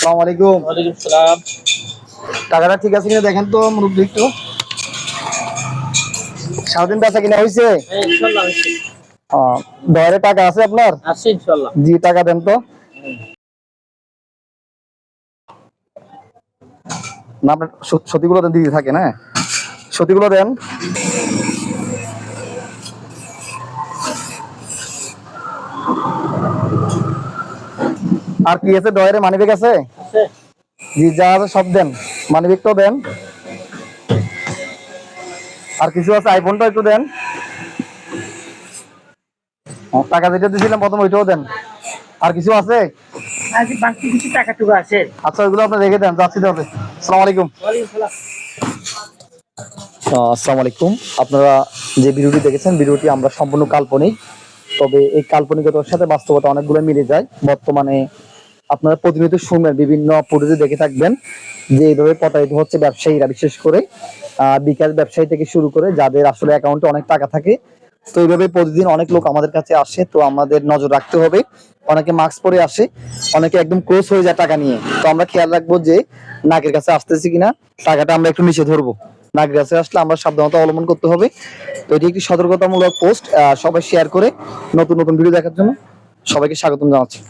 সালাম আলাইকুম। ওয়ালাইকুম সালাম। টাকাটা ঠিক আছে কিনা দেখেন তো মুরব্বী একটু। সারাদিন বেচা কিনা হয়েছে হ্যাঁ হয়েছে দয়ারে টাকা আছে আপনার? জি টাকা দেন তো। না আপনার স- সত্যিগুলো দেন দিদি থাকে না? সতীগুলো দেন। আর কি আছে? ডয়ারে মানিব্যাগ আছে? আছে। জি যা আছে সব দেন। মানিব্যাগটাও দেন। আর কিছু আছে? আইফোনটা একটু দেন। টাকা যেটা দিয়েছিলাম প্রথম ওইটাও দেন। আর কিছু আছে? আজ বাকি কিছু টাকা টুকু আছে? আচ্ছা ওইগুলো আপনি রেখে দেন যাচ্ছি তাহলে। আসসালামু আলাইকুম। আসসালামু আলাইকুম। আপনারা যে ভিডিওটি দেখেছেন ভিডিওটি আমরা সম্পূর্ণ কাল্পনিক। তবে এই কাল্পনিকতার সাথে বাস্তবতা অনেকগুলো মিলে যায়। বর্তমানে আপনারা প্রতিনিয়ত শুনবেন বিভিন্ন ফুটেজে দেখে থাকবেন যে এইভাবে প্রতারিত হচ্ছে ব্যবসায়ীরা, বিশেষ করে বিকাশ ব্যবসায়ী থেকে শুরু করে যাদের আসলে অ্যাকাউন্টে অনেক টাকা থাকে। তো এইভাবে প্রতিদিন অনেক লোক আমাদের কাছে আসে, তো আমাদের নজর রাখতে হবে। অনেকে মাস্ক পরে আসে, অনেকে একদম ক্লোজ হয়ে যায় টাকা নিয়ে। তো আমরা খেয়াল রাখব যে নাকের কাছে আসতেছি কিনা, টাকাটা আমরা একটু নিচে ধরবো। নাকের কাছে আসলে আমরা সাবধানতা অবলম্বন করতে হবে। তো এটি একটি সতর্কতামূলক পোস্ট সবাই শেয়ার করে নতুন নতুন ভিডিও দেখার জন্য সবাইকে স্বাগতম জানাচ্ছি।